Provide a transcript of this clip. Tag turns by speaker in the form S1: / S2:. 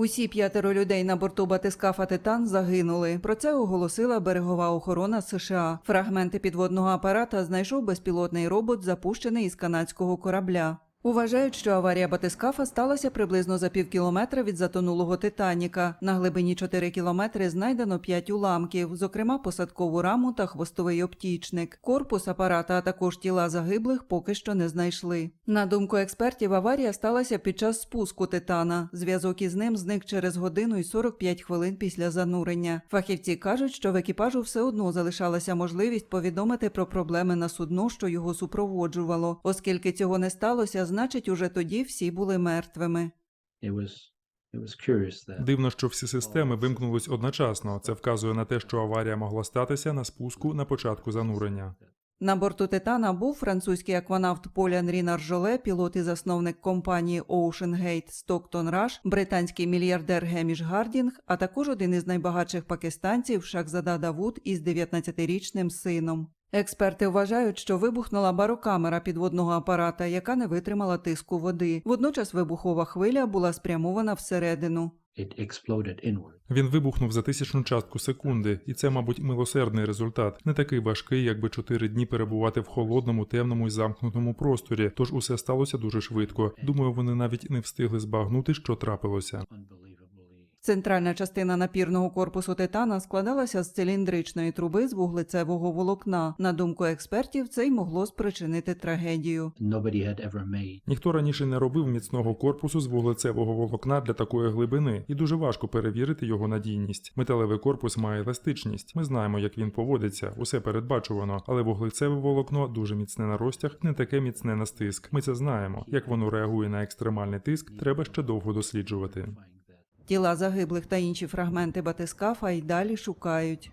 S1: Усі п'ятеро людей на борту батискафа Титан загинули. Про це оголосила берегова охорона США. Фрагменти підводного апарата знайшов безпілотний робот, запущений із канадського корабля. Уважають, що аварія батискафа сталася приблизно за пів кілометра від затонулого Титаніка. На глибині 4 кілометри знайдено 5 уламків, зокрема посадкову раму та хвостовий оптічник. Корпус апарата, а також тіла загиблих поки що не знайшли. На думку експертів, аварія сталася під час спуску Титана. Зв'язок із ним зник через годину і 45 хвилин після занурення. Фахівці кажуть, що в екіпажу все одно залишалася можливість повідомити про проблеми на судно, що його супроводжувало. Оскільки цього не сталося, значить, уже тоді всі були мертвими.
S2: Дивно, що всі системи вимкнулись одночасно. Це вказує на те, що аварія могла статися на спуску на початку занурення.
S1: На борту Титана був французький акванавт Полян Рінар Жоле, пілот і засновник компанії Ocean Gate Стоктон Раш, британський мільярдер Геміш Гардінг, а також один із найбагатших пакистанців Шахзада Давуд із 19-річним сином. Експерти вважають, що вибухнула барокамера підводного апарата, яка не витримала тиску води. Водночас вибухова хвиля була спрямована всередину.
S2: Він вибухнув за тисячну частку секунди, і це, мабуть, милосердний результат, не такий важкий, якби чотири дні перебувати в холодному, темному і замкнутому просторі. Тож усе сталося дуже швидко. Думаю, вони навіть не встигли збагнути, що трапилося.
S1: Центральна частина напірного корпусу Титана складалася з циліндричної труби з вуглецевого волокна. На думку експертів, це й могло спричинити трагедію.
S2: Ніхто раніше не робив міцного корпусу з вуглецевого волокна для такої глибини, і дуже важко перевірити його надійність. Металевий корпус має еластичність. Ми знаємо, як він поводиться, усе передбачувано, але вуглецеве волокно дуже міцне на розтяг, не таке міцне на стиск. Ми це знаємо. Як воно реагує на екстремальний тиск, треба ще довго досліджувати.
S1: Тіла загиблих та інші фрагменти батискафа й далі шукають.